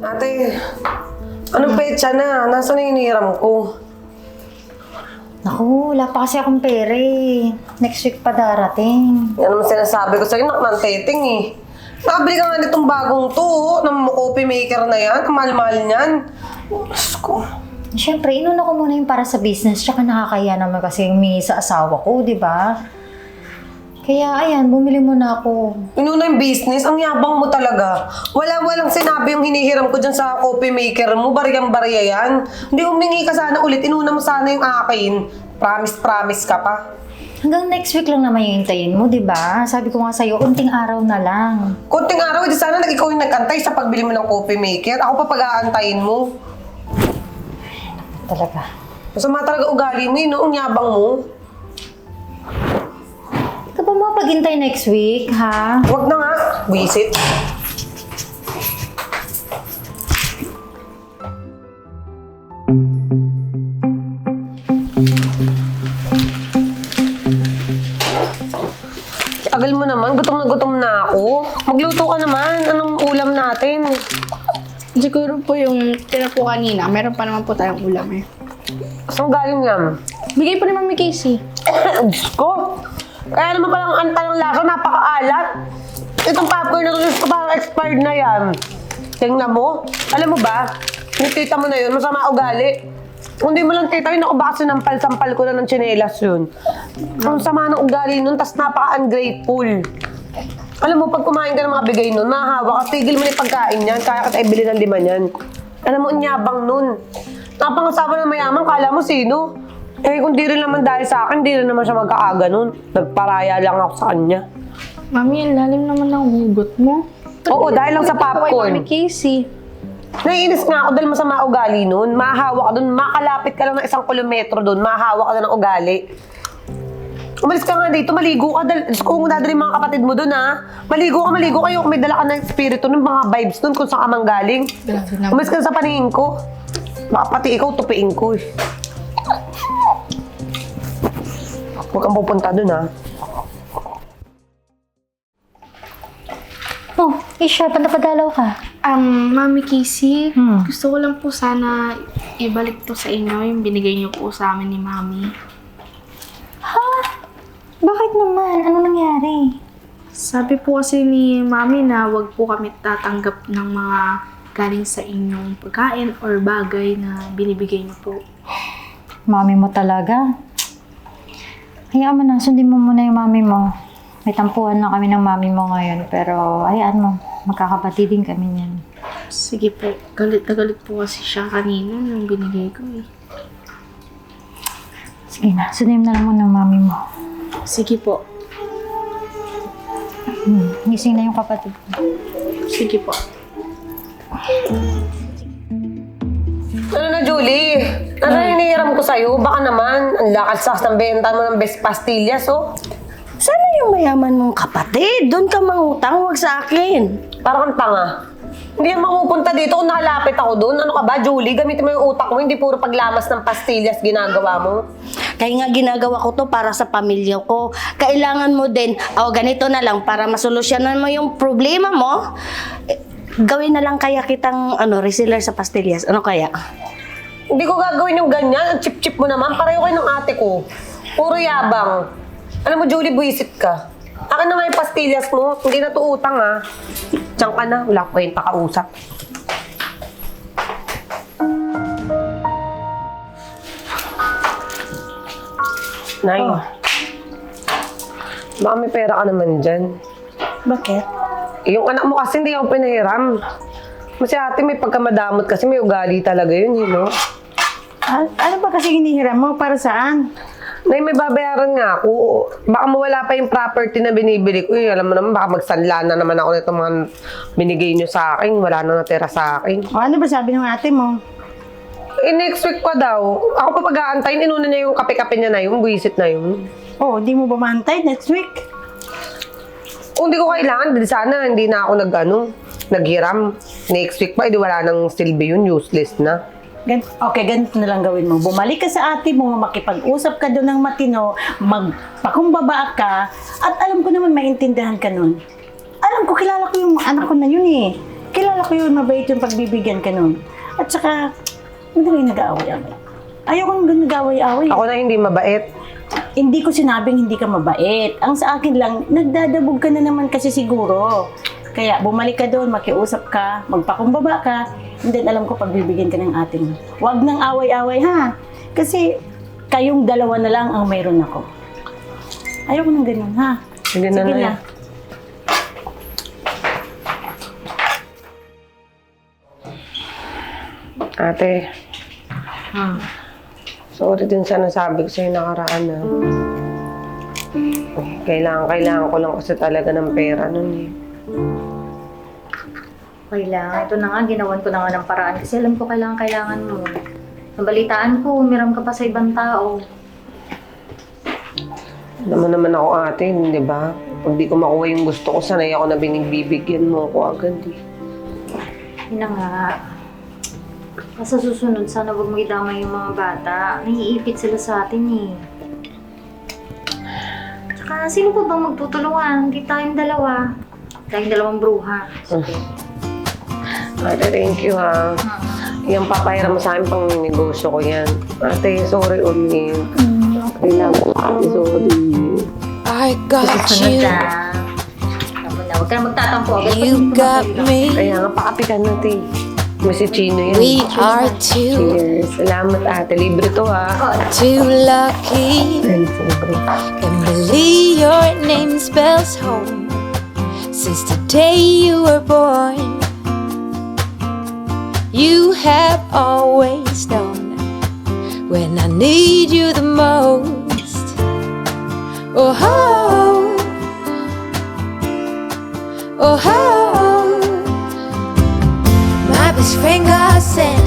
Ate, anong petsa na? Nasaan na hiniram ko? Naku, wala pa kasi akong pera eh. Next week pa darating. Yan naman sinasabi ko sa'yo, nakmanteting eh. Nakabili ka nga nitong bagong to, oh, ng coffee maker na yan. Ang mahal-mahal niyan. Diyos ko. Siyempre, inuna ko muna yung para sa business, tsaka nakakaya naman kasi humingi sa asawa ko, di ba? Kaya ayan, bumili muna ako. Inuna yung business, ang yabang mo talaga. Wala-walang sinabi yung hinihiram ko dyan sa coffee maker mo. Bariyang-bariya yan. Hindi humingi ka sana ulit. Inuna mo sana yung akin. Promise-promise ka pa. Hanggang next week lang naman yung hintayin mo, di ba? Sabi ko nga sa'yo, unting araw na lang. Konting araw, di sana nag ikaw yung nag-antay sa pagbili mo ng coffee maker. Ako pa pag-aantayin mo. Talaga. Masama talaga ugali mo yun, no? Ang yabang mo. Ba mapaghintay next week, ha? Huwag na nga. Wisit. Agal mo naman, gutom na gutom na ako. Magluto ka naman. Anong ulam natin? Siguro po yung tira po kanina, meron pa naman po tayong ulam eh. Saan galing yan? Bigay po ni Mami Casey. Diyos ko! Kaya naman palang anta ng lasa, napakaalat. Itong popcorn na to, parang expired na yan. Tingnan mo. Alam mo ba, yung tita mo na yun, masama ugali. Kung di mo lang tita yun, ako baka sinampal-sampal ko na ng tsinelas yun. Ang sama ng ugali nun, tas napaka-ungrateful. Alam mo, pag kumain ka ng mga bigay nun, mahahawa ka, tigil mo na pagkain niyan, kaya ka tayo bili ng lima niyan. Alam mo, ang yabang nun. Napangasawa ng mayaman, kala mo sino? Eh, kung di rin naman dahil sa akin, di rin naman siya magkaaga nun. Nagparaya lang ako sa kanya. Mami, ang lalim naman ng hugot mo. Oo, dahil lang sa ko Kay popcorn. Mami Casey. Naiinis nga ako dahil masama ugali nun. Mahahawa ka dun, makalapit ka lang ng isang kilometro dun, mahahawa ka na ng ugali. Umalis ka nga dito, maligo ka. Dahil, kung dadali mga kapatid mo dun ha, maligo ka, maligo kayo. Kung may dala ka ng espiritu ng mga vibes dun, kung saan ka mang galing. Grabe naman. Umalis ka na sa paningin ko. Baka pati ikaw, tupiin ko eh. Huwag kang pupunta dun ha. Oh, Isha, ba't napadalaw ka? Um, Mami Casey, Hmm. gusto ko lang po sana ibalik to sa inyo yung binigay niyo po sa amin ni Mami. Ha? Bakit naman? Ano nangyari? Sabi po kasi ni Mami na wag po kami tatanggap ng mga galing sa inyong pagkain or bagay na binibigay niyo po. Mami mo talaga. Hayaan mo na, sundin mo muna yung mami mo. May tampuhan na kami ng mami mo ngayon, pero hayaan mo, magkakapatid din kami niyan. Sige po, galit na galit po kasi siya kanina nung binigay ko eh. Sige na, sundin mo na lang muna ng mami mo. Sige po, Hmm, gising na yung kapatid ko. sige po. Ano na, Julie? Ko sa'yo? Baka naman, ang lakas ng benta mo ng best pastillas, oh. Sana yung mayaman mong kapatid. Doon ka mangutang, huwag sa akin. Parang kang tanga. Hindi yan mapupunta dito kung nakalapit ako doon. Ano ka ba, Julie? Gamitin mo yung utak mo, hindi puro paglamas ng pastillas ginagawa mo. Kaya nga ginagawa ko to para sa pamilya ko. Kailangan mo din, o ganito na lang, para masolusyonan mo yung problema mo, eh, gawin na lang kaya kitang ano, reseller sa pastillas. Ano kaya? Hindi ko gagawin yung ganyan. Ang chip-chip mo naman. Pareho kayo ng ate ko. Puro yabang. Alam mo, Julie, buisit ka. Akin na nga yung pastillas mo. Hindi na to utang, ha. Diyan ka na. Wala ko kwenta kausap. Nay. Baka may pera ka naman dyan. Bakit? Yung anak mo kasi hindi ako pinahiram. Kasi ate may pagkamadamot kasi may ugali talaga yun, you know? Al- ano ba kasi hinihiram mo? Para saan? Nay, may babayaran nga ako. Baka mawala pa yung property na binibili ko. Eh, alam mo naman, baka magsanla na naman ako nito mga binigay nyo sa akin. Wala na natira sa akin. O ano ba sabi ng ate mo? Eh, next week pa daw. Ako pa pag-aantayin, inuna niya yung kape-kape niya na yun, buwisit na yun. Oh, di mo ba maantay next week? Kung hindi ko kailangan, di sana hindi na ako nag, ano, naghiram. Next week pa, edi wala nang silbi yun, useless na. Gan okay, ganito na lang gawin mo. Bumalik ka sa ate mo, makipag-usap ka doon ng matino, magpakumbaba ka, at alam ko naman maintindihan ka nun. Alam ko, kilala ko yung anak ko na yun eh. kilala ko yun, mabait yung pagbibigyan ka nun. At saka, hindi rin nag-aaway-away. Ayoko nang nag-aaway-away. Ako na hindi mabait. Hindi ko sinabing hindi ka mabait. Ang sa akin lang, nagdadabog ka na naman kasi siguro. Kaya bumalik ka doon, makiusap ka, magpakumbaba ka, and then alam ko pagbibigyan ka ng ating. Huwag nang away-away ha. Kasi kayong dalawa na lang ang mayroon ako. Ayoko nang ganun ha. Sige na Sige na. na. Ate, Hmm. sorry din sa nasabi ko sa'yo nakaraan na. Kailangan, kailangan ko lang kasi talaga ng pera nun eh. Kailangan. Ito na nga, ginawan ko na nga ng paraan kasi alam ko kailangan, kailangan mo. Nabalitaan ko, umiram ka pa sa ibang tao. Naman naman ako ate, di ba? Pag di ko makuha yung gusto ko, sanay ako na binigbibigyan mo ako agad eh. Yun na nga. Sa susunod, sana huwag mo idamay yung mga bata. Naiipit sila sa atin eh. Tsaka, sino pa bang magtutulungan? Hindi tayong dalawa. Tayong dalawang bruha. Sige. Ate, thank you ha. Yung papahiram mo sa akin pang negosyo ko yan. Ate, sorry ulit. Kailangan ko ate, sorry. I got Susunod you, na. Tapos na, huwag ka na magtatampo agad. you got me. Kaya nga, pakapi ka na, te. May si Chino yan. We are two, Cheers. Salamat ate. Libre to ha. too lucky. Ay, sobre. Can believe your name spells home. Since the day you were born, you have always known when I need you the most. Oh, oh, oh, oh. My best friend got sent